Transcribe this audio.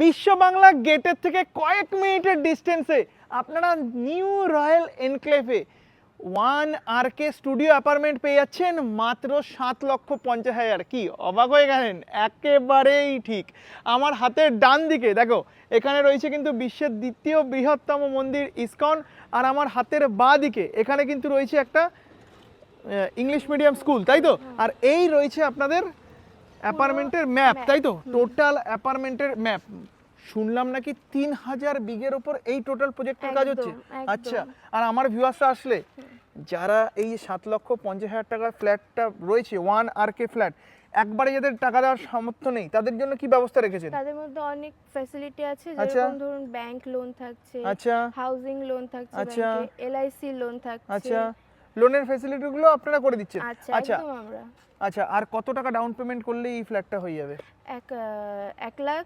বিশ্ব বাংলা গেটের থেকে কয়েক মিনিটের ডিস্টেন্সে আপনারা new royal এনক্লেভে one R K studio apartment পেয়ে যাচ্ছেন মাত্র সাত লক্ষ পঞ্চাশ হাজার। কি অবাক হয়ে গেলেন? একেবারেই ঠিক। আমার হাতের ডান দিকে দেখো এখানে রয়েছে কিন্তু বিশ্বের দ্বিতীয় বৃহত্তম মন্দির ইসকন আর আমার হাতের বাঁ দিকে এখানে কিন্তু রয়েছে একটা ইংলিশ মিডিয়াম স্কুল তাই তো? আর এই রয়েছে আপনাদের অ্যাপার্টমেন্টের ম্যাপ তাই তো? টোটাল অ্যাপার্টমেন্টের ম্যাপ শুনলাম নাকি তিন হাজার বিঘের ওপর এই টোটাল প্রজেক্টের কাজ হচ্ছে। আচ্ছা আর আমার ভিউয়ার্সরা আসলে যারা এই সাত লক্ষ পঞ্চাশ হাজার টাকার ফ্ল্যাটটা রয়েছে ওয়ান আর কে ফ্ল্যাট একবারে যাদের টাকা দেওয়ার সামর্থ্য নেই তাদের জন্য কি ব্যবস্থা রেখেছেন? তাদের মধ্যে অনেক ফ্যাসিলিটি আছে যেমন ধরুন ব্যাংক লোন থাকছে আচ্ছা। হাউজিং লোন থাকছে আচ্ছা। এলআইসি লোন থাকছে আচ্ছা। লোনের ফ্যাসিলিটিগুলো আপনারা করে দিচ্ছেন? আচ্ছা আচ্ছা। আমরা। আচ্ছা আর কত টাকা ডাউন পেমেন্ট করলে এই ফ্ল্যাটটা হয়ে যাবে? এক এক লাখ